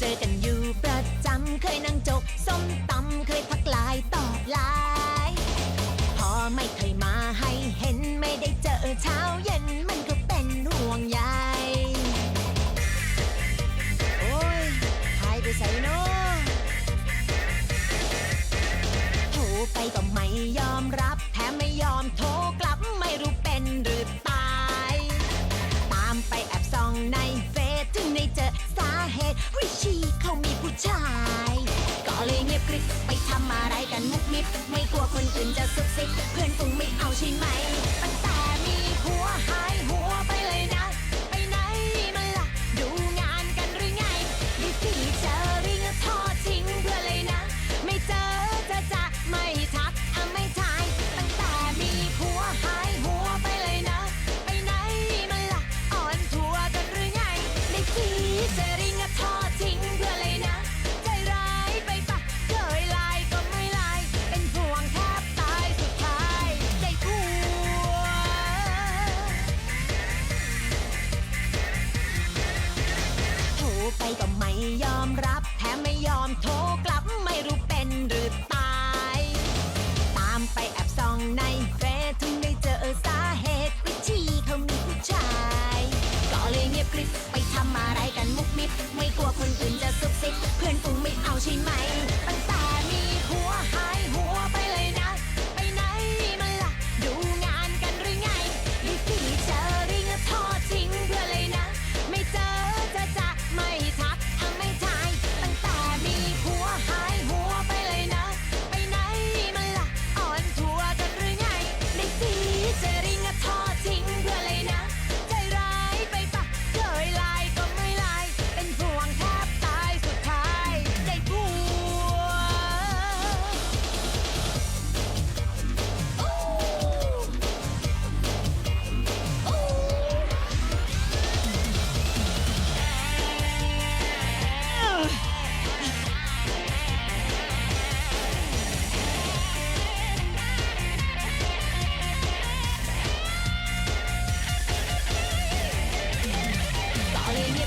music and you ทำอะไรกันมุกมิบไม่กลัวคนอื่นจะซุกซิก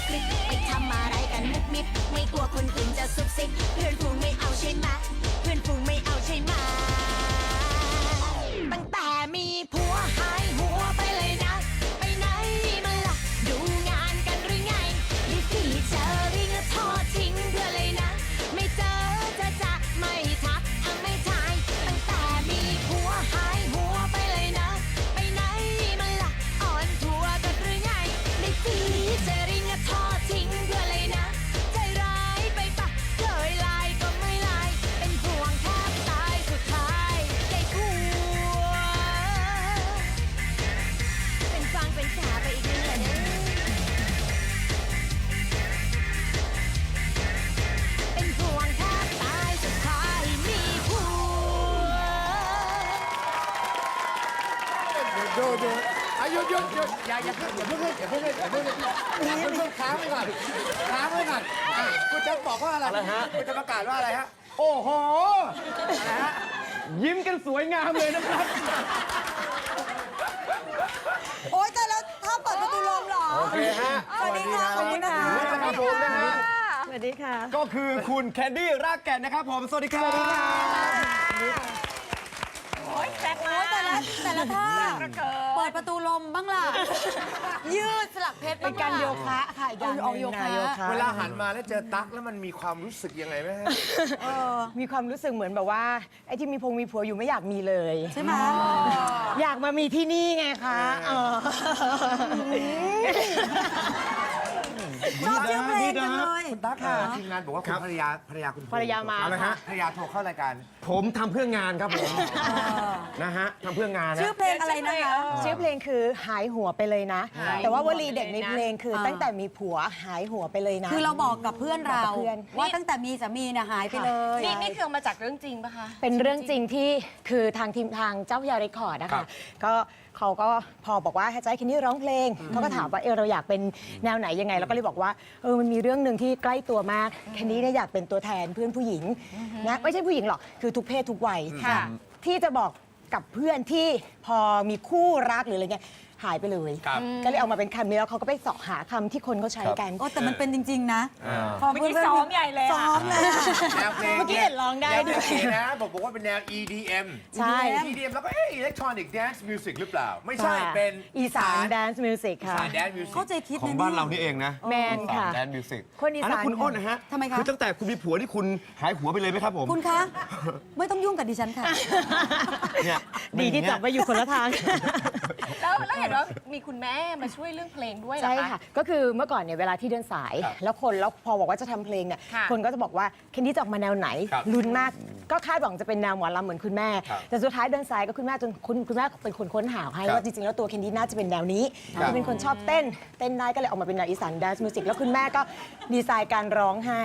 กริบไปทำอะไรกันมุกมิบไม่กลัวคนอื่นจะซุบซิบเพื่อนฝูงไม่เอาใช่ไหม อย่าอย่าเพิ่งอย่าเพิ่งอย่าเพิ่งอย่าเพิ่งอย่าเพิ่งย่าเพิ่งค้างไว้ก่อนค้างไว้ก่อนอะคุณจะบอกว่าอะไรคุณจะประกาศว่าอะไรฮะ โอ้โหอะไรฮะ ยิ้มกันสวยงามเลยนะครับ โอ๊ยแต่แล้วถ้าเปิดประตูลมเหรอ โอเคฮะ สวัสดีค่ะสวัสดีครับสวัสดีครับนะฮะ สวัสดีค่ะ ก็คือคุณแคนดี้รากแก่นนะครับผม สวัสดีครับ อ๊ยแต่ละแต่ละท่าเปิดประตูลมบ้างล่ะ ยืดสลักเพชรเป็บ้านงการล่ะโยคะค่ะอีกอย่างหเอานึ่งโยคะนะโยคะ เวลาหันมาแล้วเจอตั๊กแล้วมันมีความรู้สึกยังไงไหมฮะมีความรู้สึกเหมือนแบบว่าไอ้ที่มีพงมีผัวอยู่ไม่อยากมีเลย ใช่ไหมอยากมามีที่นี่ไงคะเออชอบชื่อเพลงจังเลยคุณตั๊กค่ะทีมงานบอกว่าคุณภรรยาภรรยาคุณภรรยามาอะไรฮะค่ะภรรยาโทรเข้ารายการ ผมทำเพื่องานครับผมนะฮะทำเพื่องานนะ ชื่อเพลงอะไรนะคะชื่อเพลงคือหายหัวไปเลยนะแต่ว่าวลีเด็กในเพลงคืออ่าตั้งแต่มีผัวหายหัวไปเลยนะ คือเราบอกกับเพื่อนเรา บอกกับเพื่อน ว่าตั้งแต่มีสามีเนี่ยหายไปเลย นี่นี่คือเอามาจากเรื่องจริงปะคะ เป็นเรื่องจริงที่คือทางทีมทางเจ้าพระยาเรคคอร์ดนะครัคะบ ก็เขาก็พอบอกว่าให้ใจคินนี่ร้องเพลงเขาก็ถามว่าเออเราอยากเป็นแนวไหนยังไงเราก็เลยบอกว่าเออมันมีเรื่องหนึ่งที่ใกล้ตัวมากแคนนี่เนี่ยอยากเป็นตัวแทนเพื่อนผู้หญิงนะไม่ใช่ผู้หญิงหรอกคือทุกเพศทุกวัยค่ะ ที่จะบอกกับเพื่อนที่พอมีคู่รักหรืออะไรเงี้ย หายไปเลย ครับ ก็เลยเอามาเป็นคำนี้แล้วเขาก็ไปเสาะหาคำที่คนเขาใช้กันโอ้แต่มันเป็นจริง ๆ นะอ่าพอเมื่อกี้ซ้อมใหญ่เลยอะ ซ้อมเลยอะ แนวเพลงเมื่อกี้เห็นร้องได้ด้วย แนวเพลงนะบอกบอกว่าเป็นแนว EDM ใช่ EDM แล้วก็เอ๊ะ Electronic Dance Music หรือเปล่า ไม่ใช่เป็นอีสานแดนซ์มิวสิกอีค่ะ สาน Dance Music เข้าใจคิดของนะบ้านยเรานี่เองนะแมนค่ะ แดนมิวสิกคนอีสาน แล้วคุณอ้นนะฮะทำไมคะ คือตั้งแต่คุณมีผัวที่คุณหายหัวไปเลยไหมครับผม คุณคะ ไม่ต้องยุ่งกับดิฉันค่ะ เนี่ย ดีที่จับไปอยู่คนละทาง แล้วแล้วเห็นว่ามีคุณแม่มาช่วยเรื่องเพลงด้วยเหรอใช่คะค่ะก็คือเมื่อก่อนเนี่ยเวลาที่เดินสาย ครับแล้วคนแล้วพอบอกว่าจะทำเพลงเนี่ยค่ะคนก็จะบอกว่าเคนดี้จะออกมาแนวไหนครับลุ้นมาก ก็คาดหวังจะเป็นแนวหมอลำเหมือนคุณแม่ ครับแต่สุดท้ายเดินสายก็คุณแม่จนคุณคุณแม่เป็นคนค้นหาให้ครับว่าจริงๆแล้วตัวเคนดี้น่าจะเป็นแนวนี้ครับ คือเป็นคนชอบเต้นเต้นได้ก็เลยออกมาเป็นแนวอีสานแดนซ์มิวสิกแล้วคุณแม่ก็ดีไซน์การร้องให้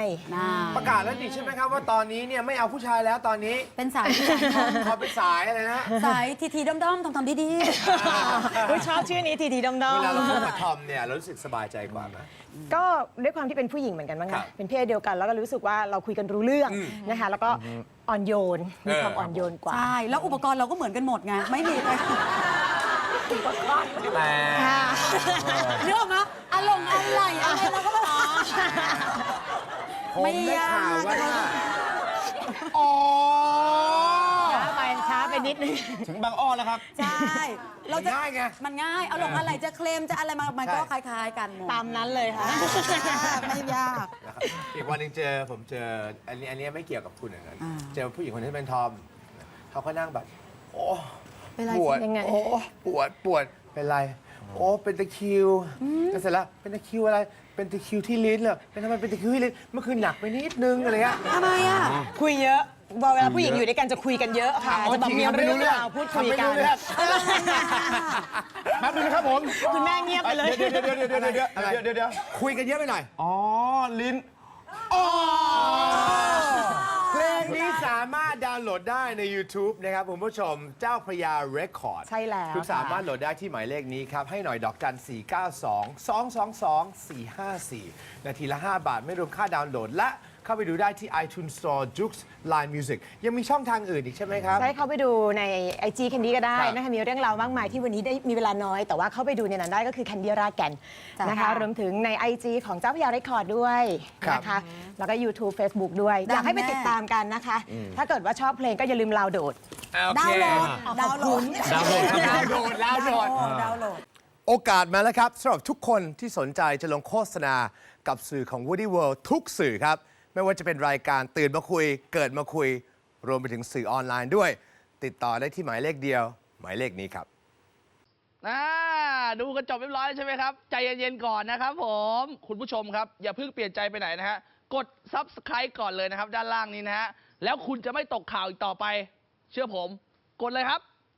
ประกาศแล้วนี่ใช่ไหมครับว่าตอนนี้เนี่ยไม่เอาผู้ชายแล้วตอนนี้เป็นสายที่สายทองขอเป็นสายอะไรนะ สายทีทีด้อมๆทำทำดีอุ๊ยชอบชื่อนี้ทีทีดอมดอเวมลาเราพบกับทอมเนี่ยเรารู้สึกสบายใจกว่าไหม ก็ด้วยความที่เป็นผู้หญิงเหมือนกันมั้งครัคะบเป็นเพศเดียวกันแล้วก็รู้สึกว่าเราคุยกันรู้เรื่องนะคะ แล้วก็อ่อนโยนมีความเออ อ่อนโยนกๆว่า ใช่ แล้วอุปกรณ์เราก็เหมือนกันหมดไง ไม่มีไปแต่ค่ะเรื่องนะอารมณ์อะไรอะไรเราก็แบบผมได้ข่าวว่า อ๋อช้า ไปช้าไปนิดนึง ถึงบางอ้อแล้วครับ ใช่ เราจะง่ายไงมันง่าย เอาลงอะไรจะเคลมจะอะไรมา มันก็คใช่ล้าย ๆ กันหมดตามนั้นเลยค่ะ ไม่ยาก นะครับอีกวันหนึงเจอผมเจออันนี้อันนี้ไม่เกี่ยวกับคุณอย่างนั้นอ่า เจอผู้หญิงคนที่เป็นทอมเขาก็นั่งแบบ โอ้เป็นไรปวดยังไง โอ้ปวดปวดเป็นไร โอ้เป็นตะคริวแล้วเสร็จแล้วเป็นตะคริวอะไร เป็นตะคริวที่ลิ้นเหรอเป็นทำไมเป็นตะคริวที่ลิ้นเมื่อคืนหนักไปนิดนึงอะไรเงี้ยทำไมอะคุยเยอะ เวลาผู้หญิงอยู่ด้วยกันจะคุยกันเยอะค่ะอ๋อจะแบบจริงมีทำไม่เรื่รู้องเรื่องราวพูดคุยกันทำไม่รู้เรื่องแป๊บนึงนะครับผมคุณแม่เงียบไปเลยเดี๋ยวเดี๋ยวเดี๋ยวเดี๋ยวเดี๋ยวเดี๋ยวอะไรเดี๋ยวเดี๋ยวเดี๋ยวคุยกันเยอะไปหน่อยอ๋อลิ้นเพลงนี้สามารถดาวน์โหลดได้ใน YouTube นะครับคุณผู้ชมเจ้าพระยาเรคคอร์ดใช่แล้วคุณสามารถโหลดได้ที่หมายเลขนี้ครับ ให้หน่อยดอกจัน 492 222 454 นาทีละ 5 บาทไม่รวมค่าดาวน์โหลดและ เข้าไปดูได้ที่ iTunes Store Jux Line Music ยังมีช่องทางอื่นอีกใช่ไหมครับ ใช่เข้าไปดูในไอจีแคนดี้ก็ได้ครับ นะคะมีเรื่องราวมากมายที่วันนี้ได้มีเวลาน้อย แต่ว่าเข้าไปดูในนั้นได้ก็คือแคนดี้ราแกนจ้ะ นะคะรวมถึงใน IG ของเจ้าพระยาเรคคอร์ดด้วยนะคะแล้วก็ YouTube Facebook ด้วย อยากให้ไปติดตามกันนะคะ ถ้าเกิดว่าชอบเพลงก็อย่าลืมลาวโดดโอดาเควน์โหลด ดาวน์โหลด ดาวน์โหลดครับดาวน์โหลดดาวน์โหลด ดาวน์โหลด โอกาสมาแล้วครับสำหรับทุกคนที่สนใจจะลงโฆษณากับสื่อของ Woody World ทุกสื่อครับ ไม่ว่าจะเป็นรายการตื่นมาคุย เกิดมาคุย รวมไปถึงสื่อออนไลน์ด้วย ติดต่อได้ที่หมายเลขเดียว หมายเลขนี้ครับ อ่าดูกันจบเรียบร้อยแล้วใช่ไหมครับ ใจเย็นๆก่อนนะครับผม คุณผู้ชมครับ อย่าเพิ่งเปลี่ยนใจไปไหนนะฮะ กด subscribe ก่อนเลยนะครับ ด้านล่างนี้นะฮะ แล้วคุณจะไม่ตกข่าวอีกต่อไป เชื่อผม กดเลยครับ